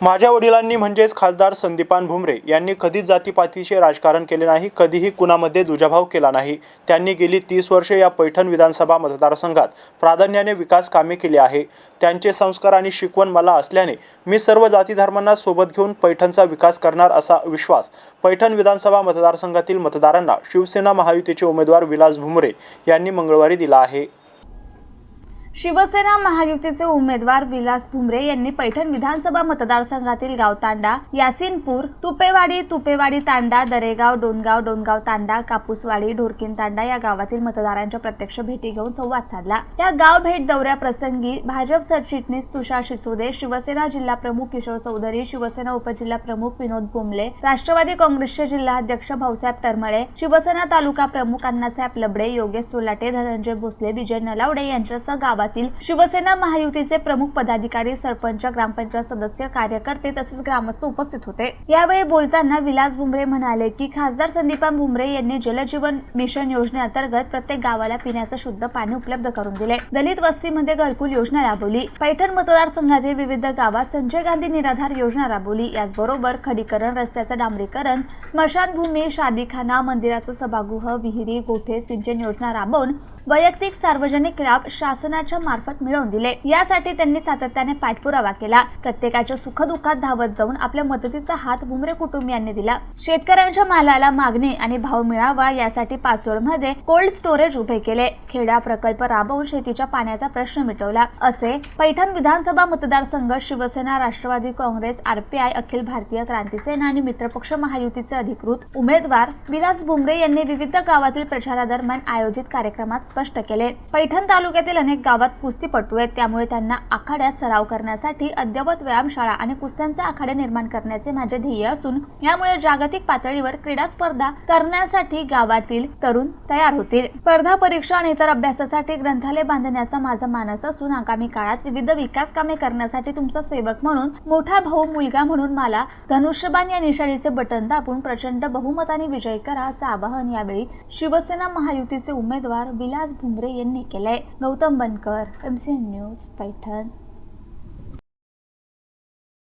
माझ्या वडिलांनी म्हणजेच खासदार संदीपान भुमरे यांनी कधीच जातीपातीचे राजकारण केले नाही कधीही कुणामध्ये दुजाभाव केला नाही. त्यांनी गेली तीस वर्षे या पैठण विधानसभा मतदारसंघात प्राधान्याने विकास कामे केली आहे. त्यांचे संस्कार आणि शिकवण मला असल्याने मी सर्व जातीधर्मांना सोबत घेऊन पैठणचा विकास करणार असा विश्वास पैठण विधानसभा मतदारसंघातील मतदारांना शिवसेना महायुतीचे उमेदवार विलास भुमरे यांनी मंगळवारी दिला आहे. शिवसेना महायुतीचे उमेदवार विलास भुमरे यांनी पैठण विधानसभा मतदारसंघातील गावतांडा यासिनपूर तुपेवाडी तुपेवाडी तांडा दरेगाव डोनगाव डोनगाव तांडा कापूसवाडी ढोरकीन तांडा या गावातील मतदारांच्या प्रत्यक्ष भेटी घेऊन संवाद साधला. या गाव भेट दौऱ्याप्रसंगी भाजप सरचिटणीस तुषार शिसोदे शिवसेना जिल्हा प्रमुख किशोर चौधरी शिवसेना उपजिल्हा प्रमुख विनोद बोंबले राष्ट्रवादी काँग्रेसचे जिल्हाध्यक्ष भाऊसाहेब तरमळे शिवसेना तालुका प्रमुख अण्णासाहेब लबडे योगेश सोलाटे धनंजय भोसले विजय नलावडे यांच्यासह गावात गावातील शिवसेना महायुतीचे प्रमुख पदाधिकारी सरपंच ग्रामपंचायत सदस्य कार्यकर्ते तसेच ग्रामस्थ उपस्थित होते. यावेळी बोलताना विलास भुमरे म्हणाले की खासदार संदीपान भुमरे यांनी जलजीवन मिशन योजनेअंतर्गत प्रत्येक गावाला पिण्याचं शुद्ध पाणी उपलब्ध करून दिले. दलित वस्तीमध्ये घरकुल योजना राबवली. पैठण मतदारसंघातील विविध गावात संजय गांधी निराधार योजना राबवली. याचबरोबर खडीकरण रस्त्याचं डांबरीकरण स्मशानभूमी शादीखाना मंदिराचं सभागृह विहिरी गोठे सिंचन योजना राबवून वैयक्तिक सार्वजनिक लाभ शासनाच्या मार्फत मिळवून दिले. यासाठी त्यांनी सातत्याने पाठपुरावा केला. प्रत्येकाच्या सुखदुःखात धावत जाऊन आपल्या मदतीचा हात भुमरे कुटुंबियांनी दिला. शेतकऱ्यांच्या मालाला मागणी आणि भाव मिळावा यासाठी पाचोडमध्ये कोल्ड स्टोरेज उभे केले. खेडा प्रकल्प राबवून शेतीच्या पाण्याचा प्रश्न मिटवला. असे पैठण विधानसभा मतदारसंघ शिवसेना राष्ट्रवादी काँग्रेस आरपीआय अखिल भारतीय क्रांती सेना आणि मित्रपक्ष महायुतीचे अधिकृत उमेदवार विलास भुमरे यांनी विविध गावातील प्रचारादरम्यान आयोजित कार्यक्रमात स्पष्ट केले. पैठण तालुक्यातील अनेक गावात कुस्तीपटू आहेत. त्यामुळे त्यांना आखाड्यात सराव करण्यासाठी अद्ययावत व्यायामशाळा आणि कुस्त्यांचे आखाडे निर्माण करण्याचे माझे ध्येय असून यामुळे जागतिक पातळीवर क्रीडा स्पर्धा करण्यासाठी गावातील तरुण तयार होतील. स्पर्धा परीक्षा आणि इतर अभ्यासासाठी ग्रंथालय बांधण्याचा माझा मानस असून आगामी काळात विविध विकास कामे करण्यासाठी तुमचा सेवक म्हणून मोठा भाऊ मुलगा म्हणून मला धनुष्यबाण या निशाणीचे बटन दाबून प्रचंड बहुमताने विजय करा असं आवाहन यावेळी शिवसेना महायुतीचे उमेदवार विकास भुमरे यांनी केलंय. Gautam Bankar MCN news Paithan.